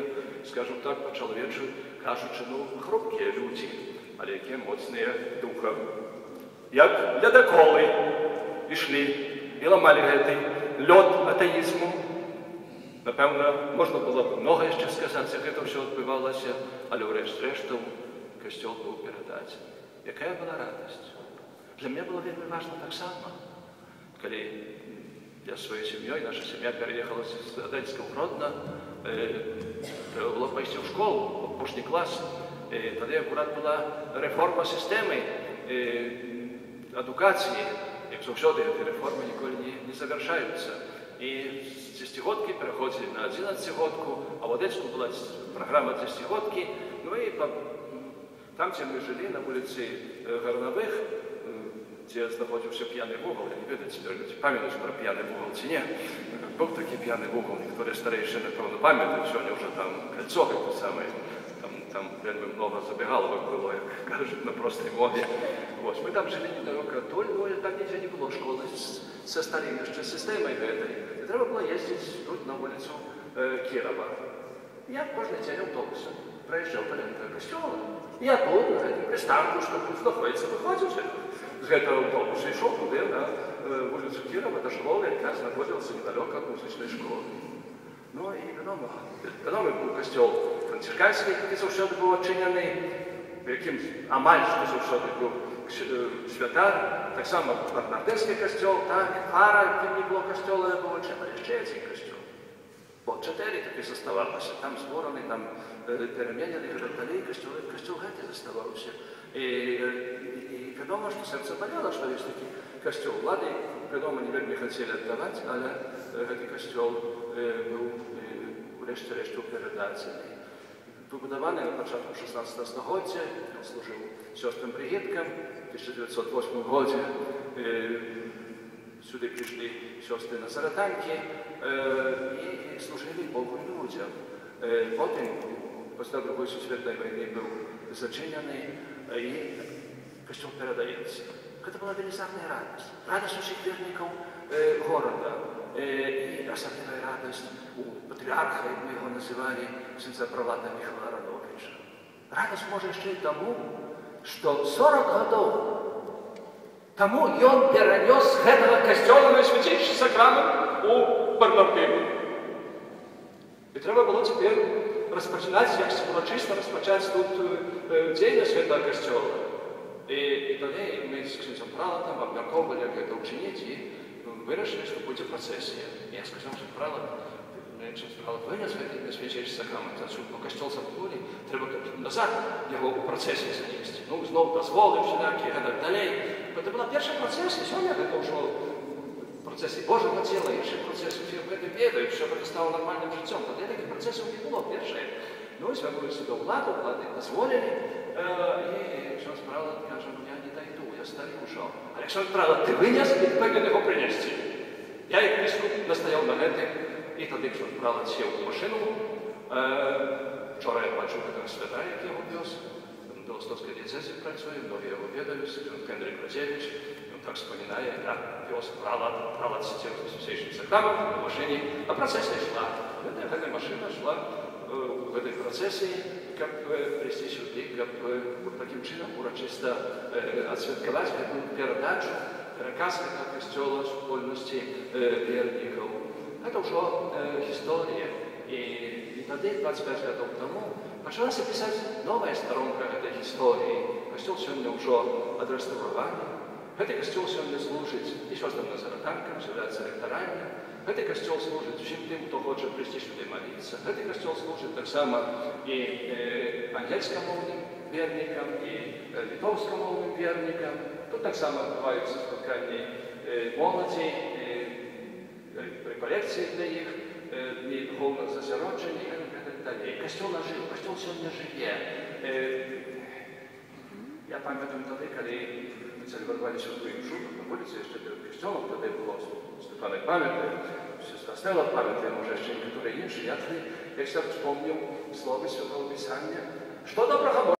якія скажем так па-чалавечы кажучы ну хрупкія людзі але якія моцныя духам. Як ледаколы ішлі і ламалі гэты лёд атэізму напэўна можна было б многа яшчэ сказаць гэта ўсё адбывалася але ўрэшце рэштаў касцёл быў перадаць. Якая была радасць? Для мяне было вельмі важна таксама калі я своєю сім'єю, наша сім'я переїхала з Одеського Гродно, е, треба було пойти в школу, в пошний клас. Е, Тоді акурат була реформа системи е, едукації. Як завжди, ці реформи ніколи не, не завершаються. І з 10 годки переходили на 11 годку, а в Одеську була програма 10 годки. Ну і по, там, де ми жили, на вулиці е, Горнових, е, де знаходився п'яний вугол, я не ведаю тепер, чи пам'ятаєш про п'яний вугол чи ні. Був такий п'яний вугол, niektóre старейші, напевно, пам'ятають, сьогодні вже там кольцо таке саме, там, там вельми много забігаловок було, як кажуть на простій мові. Ось, ми там жили недалеко от Толь, ну, і там ніде не було школи з, зі старою ще системою этой. І треба було їздити тут на вулицю е, Кірова. Я кожен день автобусом проїжджав перед костюмом. Я тут, на цій пристанку, що тут знаходиться, виходив з цього автобуса, йшов туди на е, вулицю Кірова до школи, яка знаходилася недалеко від музичної школи. Ну і відомо, відомий був костюл францисканський, який завжди був очинений, яким амаль що завжди був е, святар, так само Бернардинський костюл, так, Фара, яким не було костюла, не було чим, але ще цей костюл. Бо чотири таки заставалося, там зборами, там е, переміняли граталі, костюл, костюл геть заставався. І, і, і відомо, що серце болело, що є такий костюл. Влади, відомо, не вельми хотіли віддавати, але е, цей костюл е, був е, врешті-решту передацений. Побудований на початку 16 століття, він служив сестрам Бригіткам. В 1908 році е, сюди прийшли сестри на Саратанки е, і служили Богу і людям. Е, потім, після Другої світової війни, був зачинений е, і костюм передається. Это была величезная радость. Радость у всех верников э, города. Э, и особенная радость у патриарха, як ми його називали, сенца Правлада Михайла Рановича. Радость може ще й тому, що 40 годов тому ён перенес з гэтага касцёла найсвяцейшы сакрамент у Бернардину. І треба було тепер розпочинати, як урочисто розпочати тут е, діяльність гэтага касцёла. І, і тоді ми з ксенцем Пралатом обмірковували, як це вчинити, і вирішили, що буде процесія. Я сказав, що Пралат, ксенц Пралат винес найсвятейший сакрамент, а по костюл замкнули, треба назад його у процесі занести. Ну, знову дозволи всілякі, і так далі. Це була перша процесія, сьогодні це вже процесі Божого тіла, інші процеси, всі це відають, що це стало нормальним життям. Тоді таких процесів не було перше. Ну, і звернулися до влади, влади дозволили, і Ksiądz Pralat каже, ну я не дойду, я старий уже. Але Ksiądz Pralat, ти виніс і повинен його принести. Я як біскуп настояв на гети, і тоді Ksiądz Pralat сів у машину. Вчора я бачив такого свята, як його вез. До Ростовської дієцезі працює, многі його відають, Ksiądz Henryk Розєвич. Він так вспоминає, як вез Pralat, Pralat сидів з святейшим сакраментом на машині, а процесія йшла. Эта машина шла в как привести сюда, как таким чином урочисто отсвяткувати эту передачу, переказ этого костела супольності верников. Это уже история. И, тогда, 25 годов тому, почалась писать новая сторонка этой истории. Костел сегодня уже отреставрованный. Этот костел сегодня служит еще раз на Заратанкам, является ректоральным. Этот костел служит всем тем, кто хочет прийти сюда молиться. Этот костел служит так само и э, ангельскомовным верникам, и э, литовскомовным верникам. Тут так само отбываются споткания э, молоді, э, реколекції для їх, э, і духовне засородження, і так далі. Костел жив, костел сьогодні живе. Э, я пам'ятаю тоді, коли ми цelebrowali Святую Мшу, на вулиці ще перед костелом, тоді було Степаnek пам'ятає, siostra Stella parę temu rzeczy, niektóre inne. Ja tutaj, jak się wspomniał słowy Świętego Pisania, że dobrego